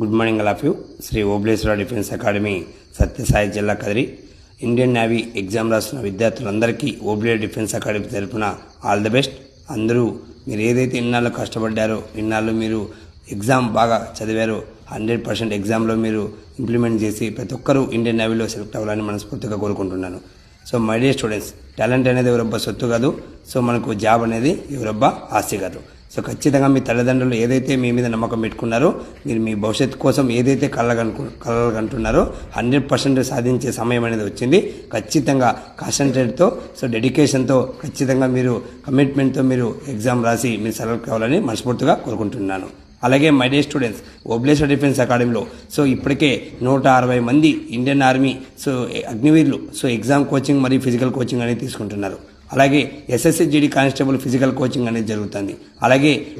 Good morning all of you. Shri Obleshwara defence academy Sathyasai జిల్లా Kadiri. Indian navy exam రాసిన విద్యార్థులందరికీ Oble defence academy తరపున all the best. అందరూ మీరు ఏదైతే ఇన్నాళ్ళు కష్టపడ్డారో ఇన్నాళ్ళు మీరు ఎగ్జామ్ బాగా చదివారో హండ్రెడ్ పర్సెంట్ ఎగ్జామ్లో మీరు ఇంప్లిమెంట్ చేసి ప్రతి ఒక్కరూ ఇండియన్ నేవీలో సెలెక్ట్ అవ్వాలని మనస్ఫూర్తిగా కోరుకుంటున్నాను. So my dear students talent అనేది ఎవరబ్బా సొత్తు కాదు. సో మనకు జాబ్ అనేది ఎవరబ్బా ఆస్తి కాదు. సో ఖచ్చితంగా మీ తల్లిదండ్రులు ఏదైతే మీ మీద నమ్మకం పెట్టుకున్నారో మీరు మీ భవిష్యత్తు కోసం ఏదైతే కలగనుకు కలగంటున్నారో హండ్రెడ్ పర్సెంట్ సాధించే సమయం అనేది వచ్చింది. ఖచ్చితంగా కాన్సన్ట్రేట్తో సో డెడికేషన్తో ఖచ్చితంగా మీరు కమిట్మెంట్తో మీరు ఎగ్జామ్ రాసి మీరు సెలెక్ట్ కావాలని మనస్ఫూర్తిగా కోరుకుంటున్నాను. అలాగే my dear students Obleshwar defence అకాడమీలో సో ఇప్పటికే నూట అరవై మంది ఇండియన్ ఆర్మీ సో అగ్నివీర్లు సో ఎగ్జామ్ కోచింగ్ మరియు ఫిజికల్ కోచింగ్ అనేది తీసుకుంటున్నారు. అలాగే SSC GD constable physical coaching అనేది జరుగుతుంది. అలాగే